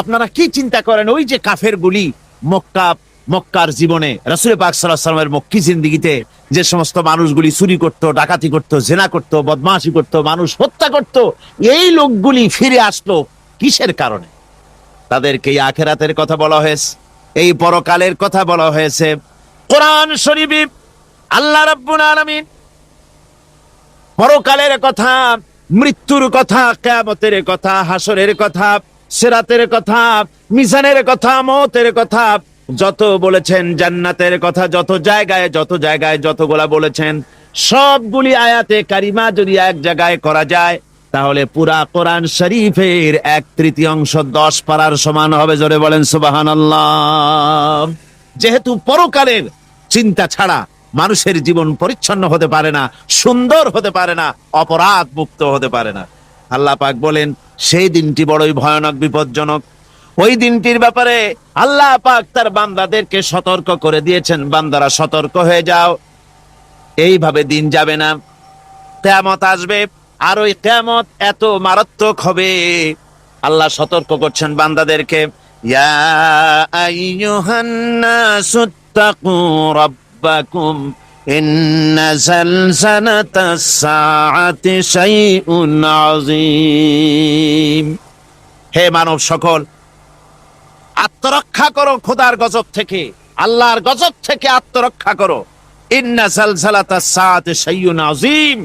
আপনারা কি চিন্তা করেন? ওই যে কাফের গুলি, মক্কা, মক্কার জীবনে। রাসুল পাক সাল্লামের মক্কি জিন্দিগিতে যে সমস্ত মানুষগুলি চুরি করতো, ডাকাতি করতো, জেনা করতো, বদমাশি করতো, মানুষ হত্যা করত, এই লোকগুলি ফিরে আসলো কিসের কারণে? তাদেরকে আখেরাতের কথা বলা হয়েছে, এই পরকালের কথা বলা হয়েছে। কোরআন শরীফ আল্লাহ রাব্বুল পরকালের কথা, মৃত্যুর কথা, কেয়ামতের কথা, হাসরের কথা সেরাতের কথা মিশানের কথা, মতের কথা, যত বলেছেন জান্নাতের কথা, যত জায়গায় যত জায়গায়, যতগুলা বলেছেন, সবগুলি আয়াতে কারিমা যদি এক জায়গায় করা যায়, তাহলে পুরা কোরআন শরীফের এক তৃতীয়াংশ দশ পারার সমান হবে, জোরে বলেন সুবাহান যেহেতু পরকালের চিন্তা ছাড়া মানুষের জীবন পরিচ্ছন্ন হতে পারে না, সুন্দর হতে পারে না অপরাধ মুক্ত হতে পারে না। আল্লাহ পাক বলেন সেই দিনটি বড়ই ভয়ানক, বিপজ্জনক। ওই দিনটির ব্যাপারে আল্লাহ পাক তার বান্দাদেরকে সতর্ক করে দিয়েছেন, বান্দারা সতর্ক হয়ে যাও। এইভাবে দিন যাবে না। কেয়ামত আসবে, আর ওই কেয়ামত এত মারাত্মক হবে। আল্লাহ সতর্ক করছেন বান্দাদেরকে, ইয়া আইয়ুহান নাসু, তাকু রাব্বাকুম ইন্না জালজালাতাস সাআতি শাইউন আযীম হে মানব সকল, আত্মরক্ষা করো খোদার গজব থেকে, আল্লাহর গজব থেকে আত্মরক্ষা করো। ইন্না জালজালাতাস সাআতি শাইউন আযীম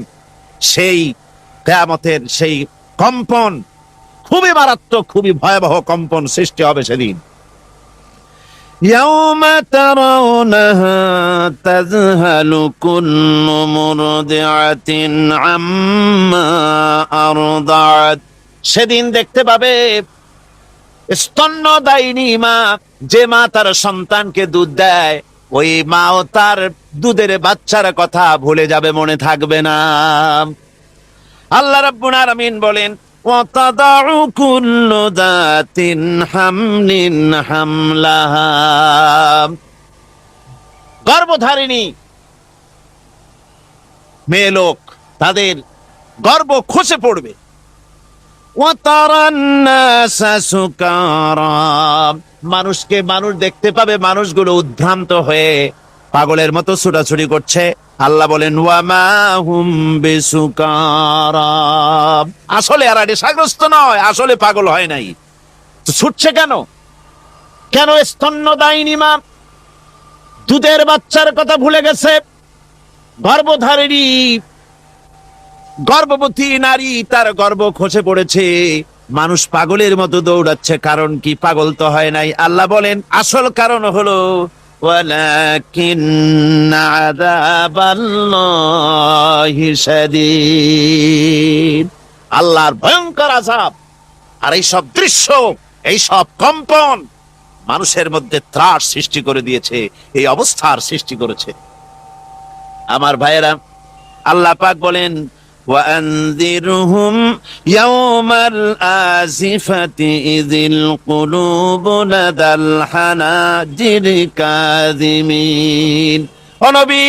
সেই কেয়ামতের সেই কম্পন, খুবই মারাত্মক, খুবই ভয়াবহ কম্পন সৃষ্টি হবে সেদিন। يوم ترونها تذهل كل مرضعة عما أرضعت সেদিন দেখতে পাবে স্তন্যদায়িনী মা যে মা তার সন্তানকে দুধ দেয় ওই মাও তার দুধের বাচ্চার কথা ভুলে যাবে মনে থাকবে না আল্লাহ রাব্বুল আলামিন বলেন وتضع كل ذات حمل حملها গর্ভধারিণী মেয়ে লোক তাদের গর্ব খসে পড়বে وترى الناس سكارى মানুষকে মানুষ দেখতে পাবে মানুষগুলো উদ্ভ্রান্ত হয়ে পাগলের মতো ছোটাছুটি করছে। আল্লাহ বলেন আসলে আর নেশাগ্রস্ত নয়, আসলে পাগল হয় নাই। ছুটছে কেন? কেন স্তন্যদায়ী মা দুধের বাচ্চার কথা ভুলে গেছে? গর্ভধারিণী, গর্ভবতী নারী তার গর্ব খসে পড়েছে। মানুষ পাগলের মতো দৌড়াচ্ছে, কারণ কি? পাগল তো হয় নাই। আল্লাহ বলেন, আসল কারণ হলো ولكن عذاب الله شديد আল্লাহর ভয়ঙ্কর আজাব আর এই সব দৃশ্য এই সব কম্পন মানুষের মধ্যে ত্রাস সৃষ্টি করে দিয়েছে এই অবস্থার সৃষ্টি করেছে আমার ভাইয়েরা আল্লাহ পাক বলেন وأنذرهم يوم الآزفة إذ القلوب لدى الحناجر كاظمين অনবী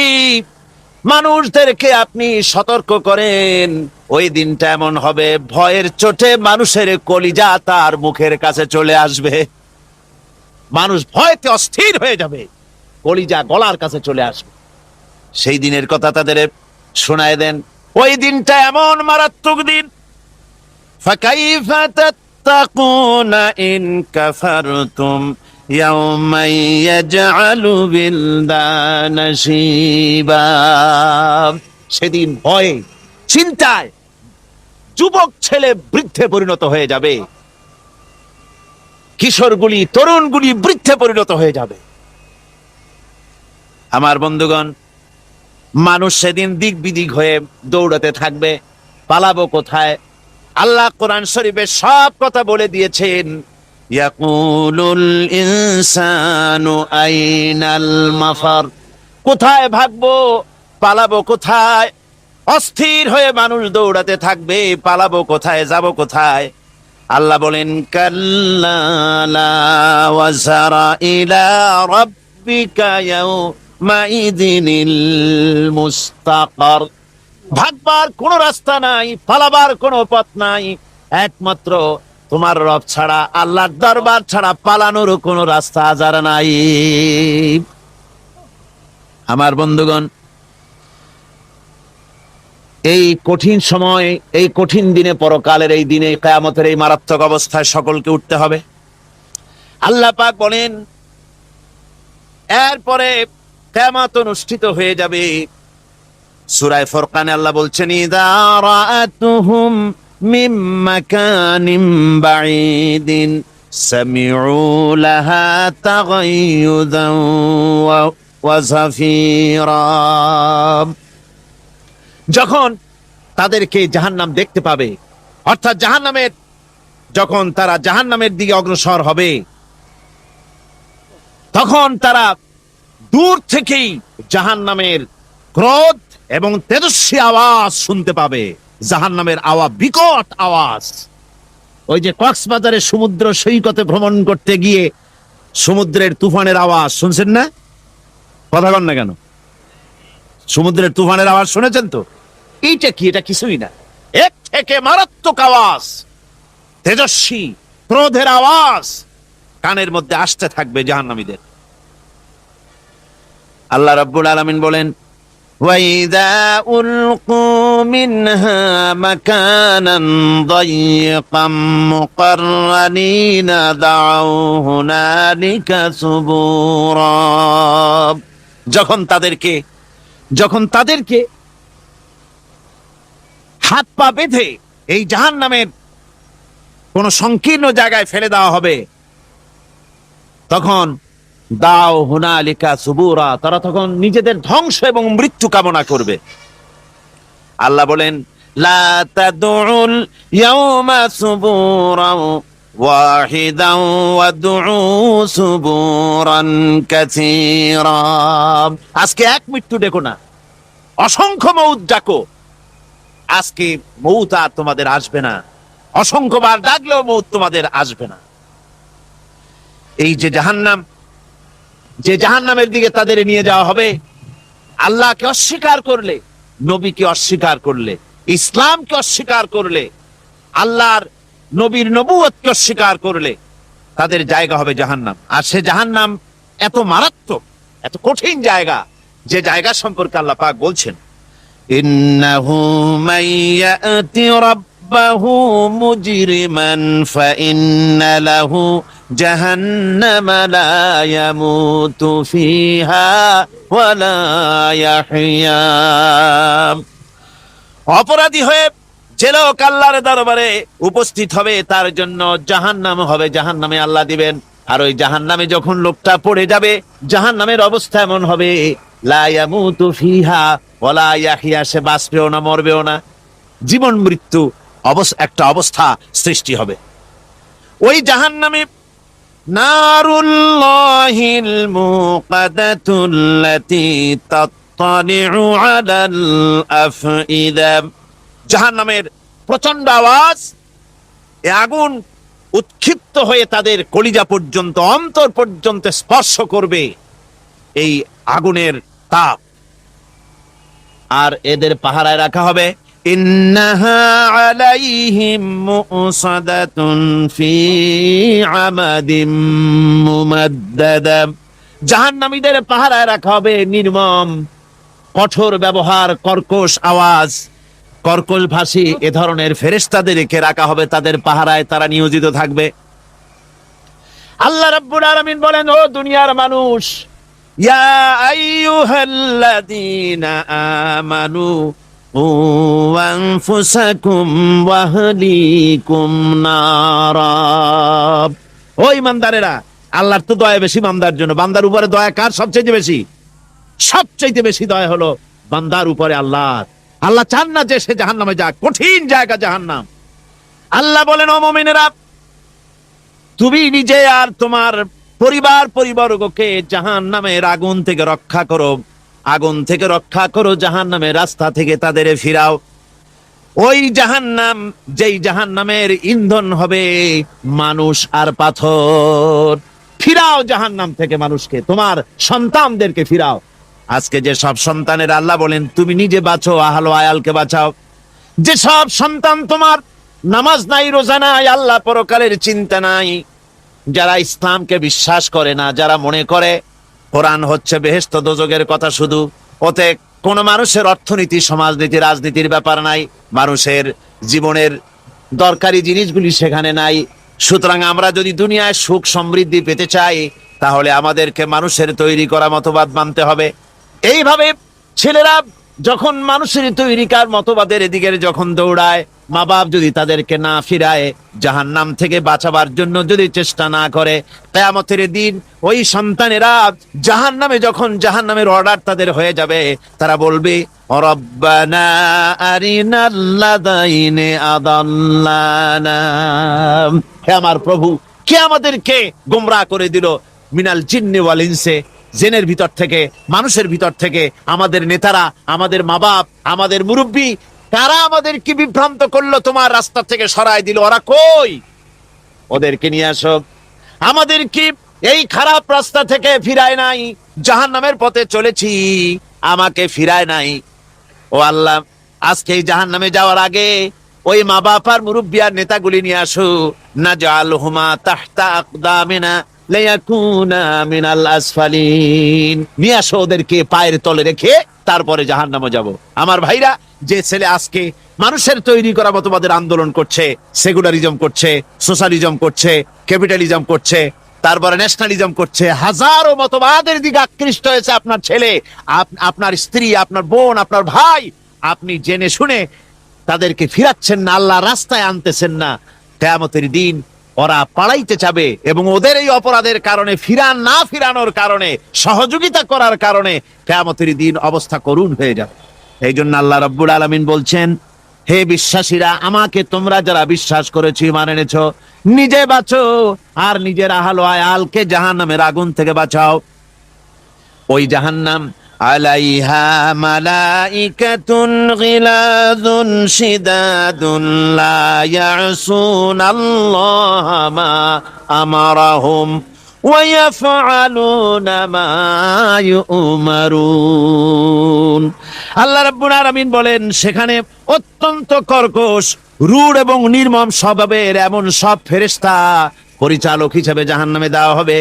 মানুষদেরকে আপনি সতর্ক করেন ওই দিনটা এমন হবে ভয়ের চোটে মানুষের কলিজা তার মুখের কাছে চলে আসবে মানুষ ভয়তে অস্থির হয়ে যাবে কলিজা গলার কাছে চলে আসবে সেই দিনের কথা তাদের শোনায় দেন ওই দিনটা এমন মারাত্মক দিন فكيف تتقون إن كفرتم يوما يجعل بلدان شيبا সেদিন ভয়ে চিন্তায় যুবক ছেলে বৃদ্ধে পরিণত হয়ে যাবে কিশোরগুলি তরুণগুলি বৃদ্ধে পরিণত হয়ে যাবে আমার বন্ধুগণ মানুষ সেদিন দিক বিদিক হয়ে দৌড়াতে থাকবে, পালাবো কোথায়? আল্লাহ কোরআন শরীফে সব কথা বলে দিয়েছেন, ইয়াকুলুল ইনসানু আইনাল মাফার। কোথায় ভাগবো? পালাবো কোথায়? অস্থির হয়ে মানুষ দৌড়াতে থাকবে, পালাবো কোথায়? যাব কোথায়? আল্লাহ বলেন, কাল্লা ইলা রাব্বিকা ইয়াউ ভাগবার কোন রাস্তা নাই, পালাবার কোন পথ নাই। একমাত্র তোমার রব ছাড়া আল্লাহ দরবার ছাড়া পালানোর কোন রাস্তা যার নাই। আমার বন্ধুগণ, এই কঠিন সময়, এই কঠিন দিনে, পরকালের এই দিনে, কেয়ামতের এই মারাত্মক অবস্থায় সকলকে উঠতে হবে। আল্লাহ পাক বলেন, এরপরে কেয়ামত অনুষ্ঠিত হয়ে যাবে। সুরায় ফরকানে আল্লাহ বলছেন যখন তাদেরকে জাহান্নাম দেখতে পাবে, অর্থাৎ জাহান্নামের, যখন তারা জাহান্নামের দিকে অগ্রসর হবে, তখন তারা দূর থেকেই জাহান্নামের ক্রোধ এবং তেজস্বী আওয়াজ শুনতে পাবে। জাহান্নামের আওয়াজ বিকট আওয়াজ। ওই যে কক্সবাজারে সমুদ্র সৈকতে ভ্রমণ করতে গিয়ে সমুদ্রের তুফানের আওয়াজ শুনছেন না? কথা কন না কেন? সমুদ্রের তুফানের আওয়াজ শুনেছেন তো? এইটা কি? এটা কিছুই না। এক থেকে মারাত্মক আওয়াজ, তেজস্বী, ক্রোধের আওয়াজ কানের মধ্যে আসতে থাকবে জাহান্নামীদের। আল্লাহ রাব্বুল আলামিন বলেন وإذا ألقوا منها مكانا ضيقا مقرنين دعوا هنالك ثبورا যখন তাদেরকে যখন তাদেরকে হাত পা বেঁধে এই জাহান নামের কোন সংকীর্ণ জায়গায় ফেলে দেওয়া হবে তখন দাও হুনালিকা সুবুরা তারা তখন নিজেদের ধ্বংস এবং মৃত্যু কামনা করবে আল্লাহ বলেন لا تدعوا اليوم ثبورا واحدا وادعوا ثبورا كثيرا আজকে এক মৃত্যু ডেকো না অসংখ্য মৌত ডাকো আজকে মৌত আর তোমাদের আসবে না অসংখ্যবার ডাকলেও মৌত তোমাদের আসবে না এই যে জাহান্নাম যে জাহান্নামের দিকে তাদের নিয়ে যাওয়া হবে আল্লাহকে অস্বীকার করলে নবীকে অস্বীকার করলে ইসলামকে অস্বীকার করলে আল্লাহর নবীর নবুয়তকে অস্বীকার করলে তাদের জায়গা হবে জাহান্নাম আর সে জাহান্নাম এত মারাত্মক এত কঠিন জায়গা যে জায়গা সম্পর্কে আল্লাহ পাক বলছেন إنه من يأت ربه مجرما فإن له جهنم لا يموت فيها ولا يحيا অপরাধী হয়ে যে লোক আল্লাহর দরবারে উপস্থিত হবে তার জন্য জাহান্নাম হবে জাহান্নামে আল্লাহ দিবেন আর ওই জাহান্নামে যখন লোকটা পড়ে যাবে জাহান্নামের অবস্থা এমন হবে লা ইয়ামুতু ফিহা ওয়ালা ইয়াহিয়া সে বাঁচবেও না মরবেও না জীবন মৃত্যু অবস একটা অবস্থা সৃষ্টি হবে ওই জাহান্নামে নারুল্লাহিল মুকাদাতুল্লাতি তাত্তালিউ জাহান্নামের প্রচণ্ড আওয়াজ, এ আগুন উৎক্ষিপ্ত হয়ে তাদের কলিজা পর্যন্ত, অন্তর পর্যন্ত স্পর্শ করবে এই আগুনের তাপ। আর এদের পাহারায় রাখা হবে إنها عليهم مؤصدة في عمد ممددة জাহান্নামীদের পাহারায় রাখা হবে নির্মম কঠোর ব্যবহার কর্কশ আওয়াজ কর্কশ ভাষী এ ধরনের ফেরেশতাদেরকে রাখা হবে তাদের পাহারায় তারা নিয়োজিত থাকবে আল্লাহ রাব্বুল আলামিন বলেন ও দুনিয়ার মানুষ يا أيها الذين آمنوا قوا أنفسكم وأهليكم نارا ও ইমানদারেরা আল্লাহর তো দয়া বেশি বান্দার জন্য বান্দার উপরে দয়া কার সবচেয়ে বেশি সবচেয়ে বেশি দয়া হলো বান্দার উপরে আল্লাহ আল্লাহ চান না যে সে জাহান্নামে যাক কঠিন জায়গা জাহান্নাম আল্লাহ বলেন ও মুমিনেরা তুমি নিজে আর তোমার পরিবার পরিবারকে জাহান নামের আগুন থেকে রক্ষা করো আগুন থেকে রক্ষা করো জাহান নামের রাস্তা থেকে তাদের ফিরাও। ওই জাহান্নাম, যেই জাহান্নামের ইন্ধন হবে মানুষ আর পাথর। ফিরাও জাহান্নাম থেকে মানুষকে, তোমার সন্তানদেরকে ফিরাও। আজকে যে সব সন্তানের আল্লাহ বলেন, তুমি নিজে বাঁচো, আহলো আয়ালকে বাঁচাও। যে সব সন্তান তোমার নামাজ নাই, রোজা নাই, আল্লাহ পরকালের চিন্তা নাই। যারা ইসলামকে বিশ্বাস করে না, যারা মনে করে কোরআন হচ্ছে বেহেস্ত দোজগের কথা শুধু। ওতে কোনো মানুষের অর্থনীতি, সমাজনীতি, রাজনীতির ব্যাপার নাই, মানুষের জীবনের দরকারি জিনিসগুলি সেখানে নাই। সুতরাং আমরা যদি দুনিয়ায় সুখ সমৃদ্ধি পেতে চাই, তাহলে আমাদেরকে মানুষের তৈরি করা মতবাদ মানতে হবে। এইভাবে ছেলেরা যখন মানুষের তৈরিকার মতবাদের এদিকে যখন দৌড়ায়, মা বাপ যদি তাদেরকে না ফিরায় জাহান নাম থেকে বাঁচাবার জন্য যদি চেষ্টা না করে, কেয়ামতের দিন ওই সন্তানেরা জাহান নামে যখন জাহান নামের অর্ডার তাদের হয়ে যাবে, তারা বলবে আমার প্রভু, কে আমাদেরকে গোমরা করে দিল? মিনাল জিন্নি ওয়াল ইনসে। জেনের ভিতর থেকে, মানুষের ভিতর থেকে, আমাদের নেতারা, আমাদের মা বাপ আমাদের মুরব্বী, কারা আমাদেরকে বিভ্রান্ত করল তোমার রাস্তা থেকে সরায় দিল? ওরা কই? ওদেরকে নিয়ে আসো। আমাদের কি এই খারাপ রাস্তা থেকে ফিরায় নাই? জাহান নামের পথে চলেছি, আমাকে ফিরায় নাই। ও আল্লাহ, আজকে এই জাহান নামে যাওয়ার আগে ওই মা বাপার মুরব্বী আর নেতাগুলি নিয়ে আসো। না জাল হুমা তাহতা নিয়ে আসো ওদেরকে পায়ের তলে রেখে তারপরে জাহান নামে আমার ভাইরা, যে ছেলে আজকে মানুষের তৈরি করা আন্দোলন করছে, সেকুলারিজম করছে, সোশ্যালিজম করছে, ক্যাপিটালিজম করছে, তারপরে ন্যাশনালিজম করছে, হাজারো মতবাদের দিকে আকৃষ্ট হয়েছে আপনার ছেলে আপনার স্ত্রী, আপনার বোন, আপনার ভাই। আপনি জেনে শুনে তাদেরকে ফিরাচ্ছেন না, আল্লাহ রাস্তায় আনতেছেন না। কেয়ামতের দিন ওরা পালাইতে চাবে এবং ওদের এই অপরাধের কারণে ফিরান না ফিরানোর কারণে, সহযোগিতা করার কারণে কেয়ামতের দিন অবস্থা করুণ হয়ে যাবে। এই জন্য আল্লাহ রব্বুল আলমিন বলছেন, হে বিশ্বাসীরা, আমাকে তোমরা যারা বিশ্বাস করেছি মানে এনেছ, নিজে বাঁচো, আর নিজের আহাল আয়ালকে জাহান নামের আগুন থেকে বাঁচাও। ওই জাহান্নাম আলাইহা মালাইকাতুন গিলাদুন শিদাদুন লা ইয়াসুন আল্লাহ মা আমারাহুম ويفعلون ما يؤمرون আল্লাহ রাব্বুল আলামিন বলেন সেখানে অত্যন্ত কর্কশ রূঢ় এবং নির্মম স্বভাবের এমন সব ফেরেশতা পরিচালক হিসেবে জাহান্নামে দেওয়া হবে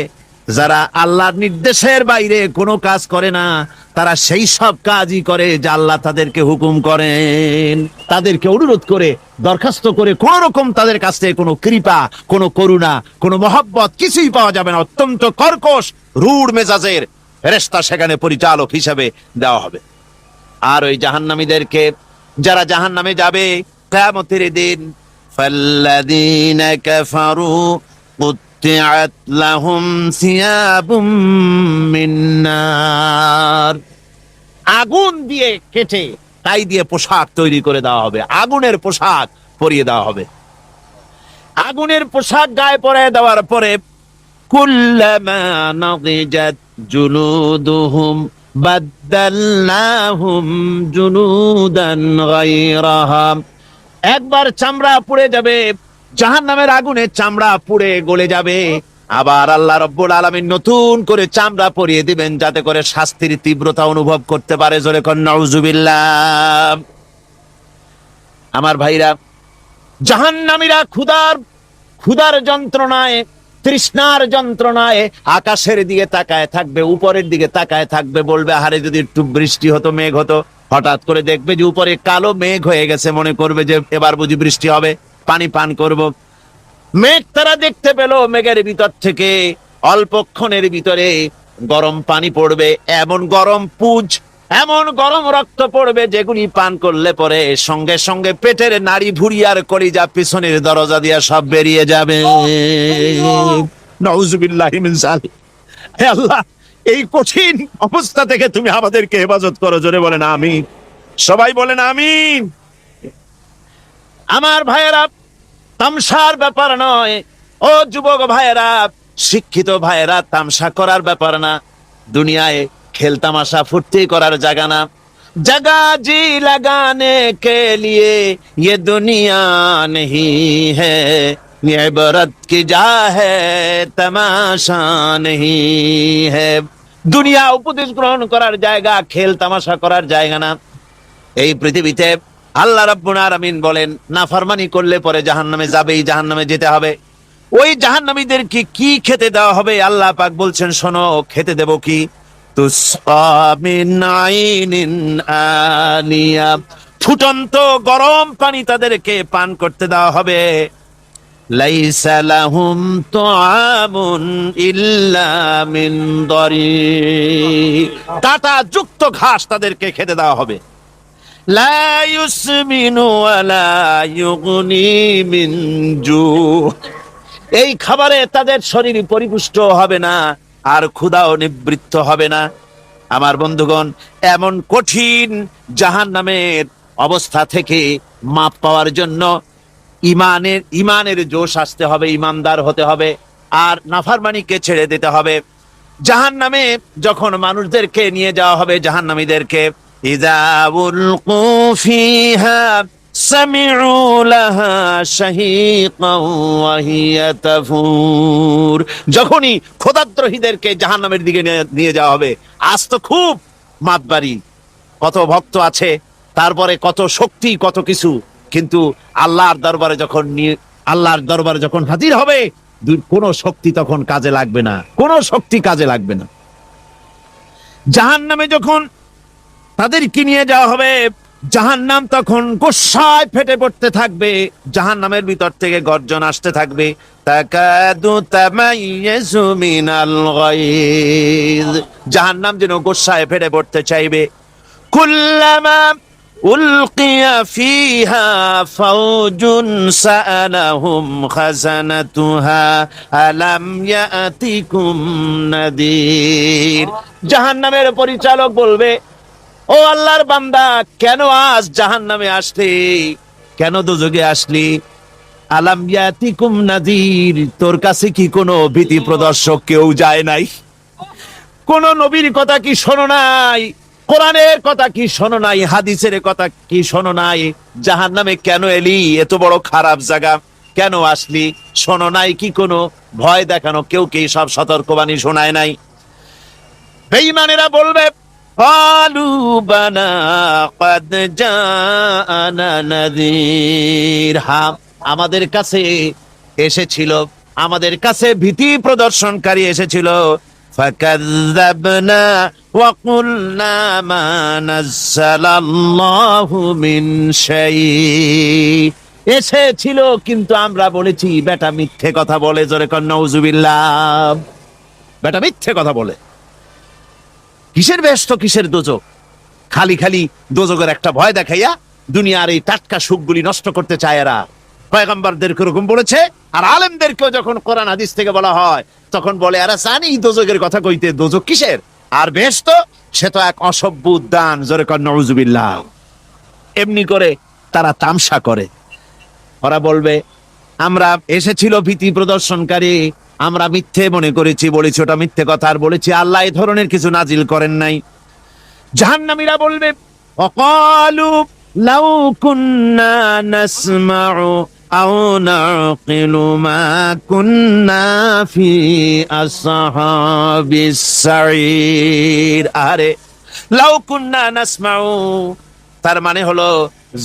যারা আল্লাহর নির্দেশের বাইরে কোনো কাজ করে না, তারা সেই সব কাজই করে যা আল্লাহ তাদেরকে হুকুম করেন। তাদেরকে অনুরোধ করে, দরখাস্ত করে কোন রকম তাদের কাছ থেকে কোনো কৃপা, কোনো করুণা, কোনো মহব্বত কিছুই পাওয়া যাবে না। অত্যন্ত কর্কশ, রূঢ় মেজাজের ফেরেশতা সেখানে পরিচালক হিসাবে দেওয়া হবে। আর ওই জাহান্নামীদেরকে, যারা জাহান্নামে যাবে, কিয়ামতের দিন قطعت لهم ثياب من نار আগুন দিয়ে কেটে তাই দিয়ে পোশাক তৈরি করে দেওয়া হবে আগুনের পোশাক পরিয়ে দেওয়া হবে আগুনের পোশাক গায়ে পরিয়ে দেওয়ার পরে কুল্লামা নাদিজাত জুলুদুহুম বাদদালনাহুম জুনুদান গায়রাহা একবার চামড়া পুড়ে যাবে জাহান নামের আগুনে চামড়া পুড়ে গলে যাবে। আবার আল্লাহ রব্বুল আলমিন নতুন করে চামড়া পরিয়ে দিবেন যাতে করে শাস্তির তীব্রতা অনুভব করতে পারে। জোরে কর নউজুবিল্লাহ। আমার ভাইরা, জাহান্নামীরা ক্ষুধার ক্ষুধার যন্ত্রণায়, তৃষ্ণার যন্ত্রণায় আকাশের দিকে তাকায় থাকবে, উপরের দিকে তাকায় থাকবে বলবে, আহারে, যদি একটু বৃষ্টি হতো, মেঘ হতো। হঠাৎ করে দেখবে যে উপরে কালো মেঘ হয়ে গেছে, মনে করবে যে এবার বুঝি বৃষ্টি হবে। পানি পান করব। মেঘ তারা দেখতে পেল, মেঘের ভিতর থেকে অল্পক্ষণের ভিতরে গরম পানি পড়বে, এমন গরম পুজ, এমন গরম রক্ত পড়বে যেগুলি পান করলে পরে সঙ্গে সঙ্গে পেটের নাড়ি ভুড়ি আর কলিজা পিছনের দরজা দিয়া সব বেরিয়ে যাবে। আল্লাহ, এই কঠিন অবস্থা থেকে তুমি আমাদেরকে হেফাজত করো, জোরে বলেন আমি সবাই বলেন আমিন। আমার ভাইয়েরা তামসার ব্যাপার নয় ও যুবক ভাইয়েরা শিক্ষিত ভাইয়েরা তামসা করার ব্যাপার না দুনিয়ায় খেল তামাশা ফুর্তি করার জায়গা না जगह जी लगाने के लिए ये दुनिया नहीं है ये इबरत की जा है तमाशा नहीं है দুনিয়া উপদেশ গ্রহণ করার জায়গা খেল তামাশা করার জায়গা না এই পৃথিবীতে আল্লাহ রাব্বুল আলামিন বলেন না নাফরমানি করলে পরে জাহান্নামে যাবেই, জাহান্নামে যেতে হবে। ওই জাহান্নামীদেরকে কি কি খেতে দেওয়া হবে? আল্লাহ পাক বলছেন, শোনো, খেতে দেব কি? ফুটন্ত গরম পানি তাদেরকে পান করতে দেওয়া হবে। লাইসা লাহুম তুআমুন ইল্লা মিন দরি। কাটা যুক্ত ঘাস তাদেরকে খেতে দেওয়া হবে। ইউসমিনু ওয়ালা ইউগনি মিন জু। এই খাবারে তাদের শরীর পরিপুষ্ট হবে না, আর ক্ষুধাও নিবৃত্ত হবে না। আমার বন্ধুগণ, এমন কঠিন জাহান নামের অবস্থা থেকে মাপ পাওয়ার জন্য ইমানের ইমানের জোশ আসতে হবে, ইমানদার হতে হবে, আর নাফারমানিকে ছেড়ে দিতে হবে। জাহান নামে যখন মানুষদেরকে নিয়ে যাওয়া হবে, জাহান্নামীদেরকে লাহা শাহীকাও ওয়া হিয়া তাফুর যখনই খোদাদ্রোহীদেরকে জাহান্নামের দিকে নিয়ে- যাওয়া হবে, আজ তো খুব মাতবাড়ি। কত ভক্ত আছে, তারপরে কত শক্তি, কত কিছু। কিন্তু আল্লাহর দরবারে যখন আল্লাহর দরবারে যখন হাজির হবে কোনো শক্তি তখন কাজে লাগবে না। কোনো শক্তি কাজে লাগবে না। জাহান নামে যখন তাদেরকে নিয়ে যাওয়া হবে জাহান নাম তখন গোসায় ফেটে পড়তে থাকবে জাহান নামের ভিতর থেকে গর্জন আসতে থাকবে তাকাদু তামাইয়াজু মিনাল গায়জ জাহান নাম যেন গোসায় ফেটে পড়তে চাইবে কুল্লামা ألقي فيها فوج سألهم خزنتها ألم يأتكم نذير জাহান্নামের পরিচালক বলবে ও আল্লাহর বান্দা, কেন আজ জাহান্নামে আসলি? কেন দুযোগে আসলি? আলাম ইয়াতিকুম নাদির তোর কাছে কি কোনো ভীতি প্রদর্শক কেউ যায় নাই? কোন নবীর কথা কি শোনো নাই? কোরআনের কথা কি শোনো নাই? হাদিসের কথা কি শোনো নাই? জাহান নামে কেন এলি? এত বড় খারাপ জায়গা। কেন আসলি? শোনো নাই কি কোনো? ভয় দেখানো কেউ কি সব সতর্কবাণী শোনায় নাই? বেঈমানেরা বলবে قالوا بلى قد جاءنا نذير হ্যাঁ আমাদের কাছে এসেছিল আমাদের কাছে ভীতি প্রদর্শনকারী এসেছিল فكذبنا وقلنا ما نزل الله من شيء এসেছিল কিন্তু আমরা বলেছি বেটা মিথ্যে কথা বলে জোরে কর নউজুবিল্লাহ বেটা মিথ্যে কথা বলে কিসের ব্যস্ত, কিসের দোজক? খালি খালি দোজকের একটা ভয় দেখাইয়া দুনিয়ার এই টাটকা সুখগুলি নষ্ট করতে চায় এরা। পয়গম্বরদেরকে ওরকম বলেছে, আর আলেমদেরকেও যখন কোরআন হাদিস থেকে বলা হয়, তখন বলে এরা জানি দোজকের কথা কইতে দোজক কিসের? আর ব্যস্ত, সে তো এক অসভ্য উদ্যান, জোরে কর এমনি করে তারা তামসা করে। ওরা বলবে, আমরা এসেছিল ভীতি প্রদর্শনকারী আমরা মিথ্যে মনে করেছি, বলেছি, ওটা মিথ্যে কথা আর বলেছি। আল্লাহ এই ধরনের কিছু নাজিল করেন নাই। জাহান্নামীরা বলবে, অকালু লাউ কুন্না নাসমাউ আও নাকিলু মা কুন্না ফি আসহাবিস সাইর আরে, লাউ কুন্না নাসমাউ, তার মানে হলো,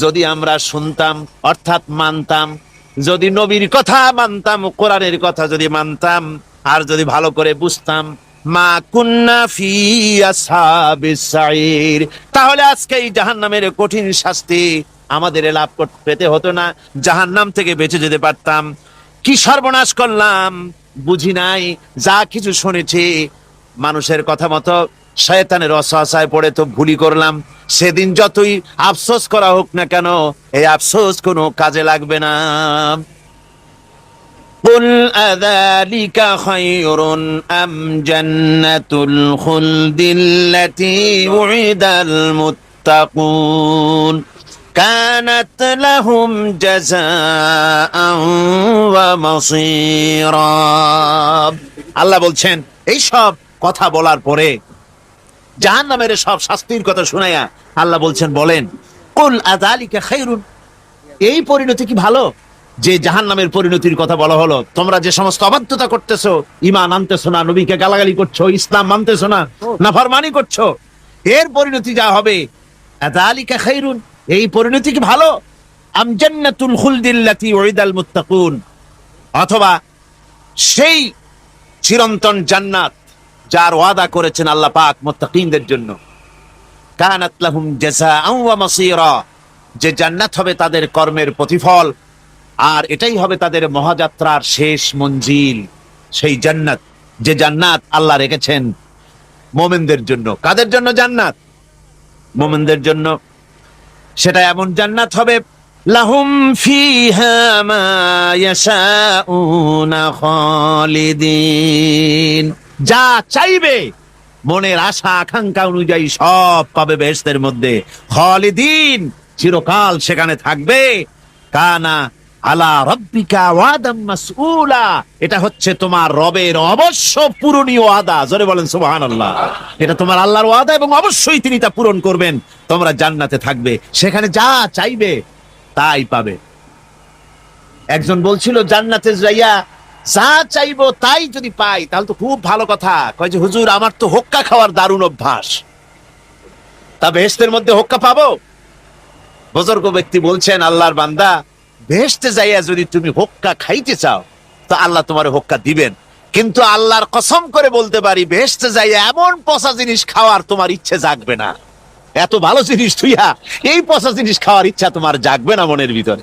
যদি আমরা শুনতাম, অর্থাৎ মানতাম যদি নবীর কথা মানতাম, কোরআনের কথা যদি মানতাম, আর যদি ভালো করে বুঝতাম, মা কুন্না ফি সাইর তাহলে আজকে এই জাহান্নামের কঠিন শাস্তি আমাদের লাভ পেতে হতো না, জাহান্নাম থেকে বেঁচে যেতে পারতাম। কি সর্বনাশ করলাম, বুঝি নাই, যা কিছু শুনেছি, মানুষের কথা মতো শয়তানের অসহায় পড়ে তো ভুলি করলাম সেদিন যতই আফসোস করা হোক না কেন এই আফসোস কোনো কাজে লাগবে না قل أذلك خير أم جنة الخلد التي وعد المتقون كانت لهم جزاء ومصيرا আল্লাহ বলছেন এই সব কথা বলার পরে জাহান নামের সব শাস্তির কথা শুনাইয়া আল্লাহ বলছেন, বলেন, কুল আদালিকা খাইরুন? এই পরিণতি কি ভালো? যে জাহান নামের পরিণতির কথা বলা হলো, তোমরা যে সমস্ত অবাধ্যতা করতেছো ইমান আনতেছো না, নবীকে গালাগালি করছ, ইসলাম মানতেছো না, নাফরমানি করছ, এর পরিণতি যা হবে আদালিকা খাইরুন? এই পরিণতি কি ভালো? আম জান্নাতুল খুলদিল্লাতি ওয়াইদাল মুত্তাকুন? অথবা, সেই চিরন্তন জান্নাত যার ওয়াদা করেছেন আল্লাহ পাক মুত্তাকিনদের জন্য। কানাত লাহুম জাযাআন ওয়া মাসীরা। যে জান্নাত হবে তাদের কর্মের প্রতিফল, আর এটাই হবে তাদের মহাযাত্রার শেষ মঞ্জিল, সেই জান্নাত, যে জান্নাত আল্লাহ রেখেছেন মোমেনদের জন্য। কাদের জন্য জান্নাত? মোমেনদের জন্য। সেটা এমন জান্নাত হবে, লাহুম ফিহা মা ইয়াশাউনা খালিদিন। যা চাইবে, মনের আশা, আকাঙ্ক্ষা অনুযায়ী সব পাবে বেহেশতের মধ্যে। খালিদিন চিরকাল সেখানে থাকবে। কানা আলা রব্বিকা ওয়াদাম এটা হচ্ছে তোমার রবের অবশ্য পূরণীয় ওয়াদা। জোরে বলেন, সুবহানাল্লাহ। এটা তোমার আল্লাহর ওয়াদা এবং অবশ্যই তিনি তা পূরণ করবেন। তোমরা জান্নাতে থাকবে। সেখানে যা চাইবে, তাই পাবে। একজন বলছিল, জান্নাতে যাইয়া যা চাইব তাই যদি পাই, তাহলে তো খুব ভালো কথা। কয় যে, হুজুর, আমার তো হোক্কা খাওয়ার দারুণ অভ্যাস। তা বেহেশতের মধ্যে হোক্কা পাবো? বুজুর্গ ব্যক্তি বলছেন, আল্লাহর বান্দা, বেহেশতে যাইয়া যদি তুমি হোক্কা খাইতে চাও, তো আল্লাহ তোমার হোক্কা দিবেন। কিন্তু আল্লাহর কসম করে বলতে পারি, বেহেশতে যাইয়া এমন পচা জিনিস খাওয়ার তোমার ইচ্ছে জাগবে না। এত ভালো জিনিস তুইয়া, এই পচা জিনিস খাওয়ার ইচ্ছা তোমার জাগবে না মনের ভিতরে।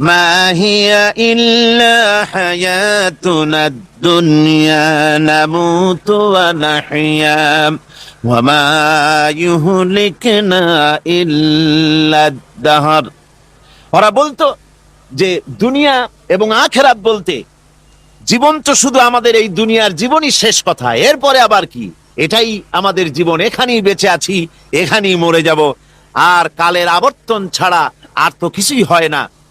ما هي إلا حياتنا الدنيا نموت ونحيا وما يهلكنا إلا الدهر ওরা বলতো যে দুনিয়া এবং আখেরাত বলতে জীবন তো শুধু আমাদের এই দুনিয়ার জীবনই শেষ কথা এরপরে আবার কি এটাই আমাদের জীবন এখানেই বেঁচে আছি এখানেই মরে যাব আর কালের আবর্তন ছাড়া আর তো কিছুই হয় না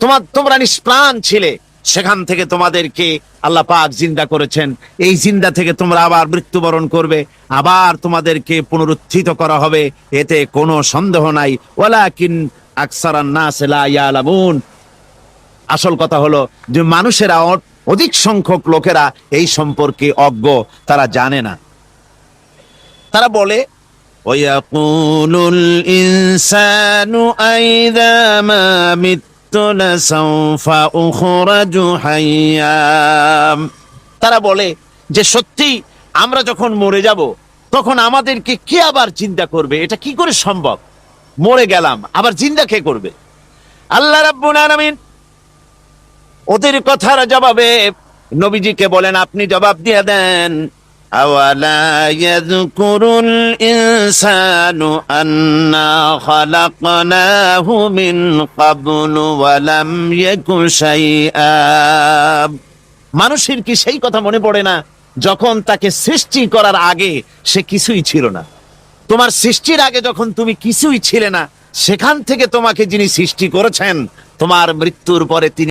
তোমার তোমরা নিষ্প্রাণ ছিলে সেখান থেকে তোমাদেরকে আল্লাহ পাক জিন্দা করেছেন এই জিন্দা থেকে তোমরা আবার মৃত্যুবরণ করবে আবার তোমাদেরকে পুনরুত্থিত করা হবে এতে কোনো সন্দেহ নাই ওয়ালাকিন আকসারান নাস লা ইয়ালামুন আসল কথা হলো যে মানুষেরা অ- অধিক সংখ্যক লোকেরা এই সম্পর্কে অজ্ঞ তারা জানে না তারা বলে ويقول الإنسان أئذا ما مت তারা বলে, যে সত্যি আমরা যখন মরে যাব, তখন আমাদেরকে কে আবার চিন্তা করবে? এটা কি করে সম্ভব? মরে গেলাম, আবার জিন্দা কে করবে? আল্লাহ রাব্বুল ওদের কথার জবাবে নবীজিকে বলেন, আপনি জবাব দিয়ে দেন أولا يذكر الإنسان أنا خلقناه من قبل ولم يك شيئا মানুষের কি সেই কথা মনে পড়ে না যখন তাকে সৃষ্টি করার আগে সে কিছুই ছিল না তোমার সৃষ্টির আগে যখন তুমি কিছুই ছিলে না সেখান থেকে তোমাকে যিনি সৃষ্টি করেছেন তোমার মৃত্যুর পরে তিনি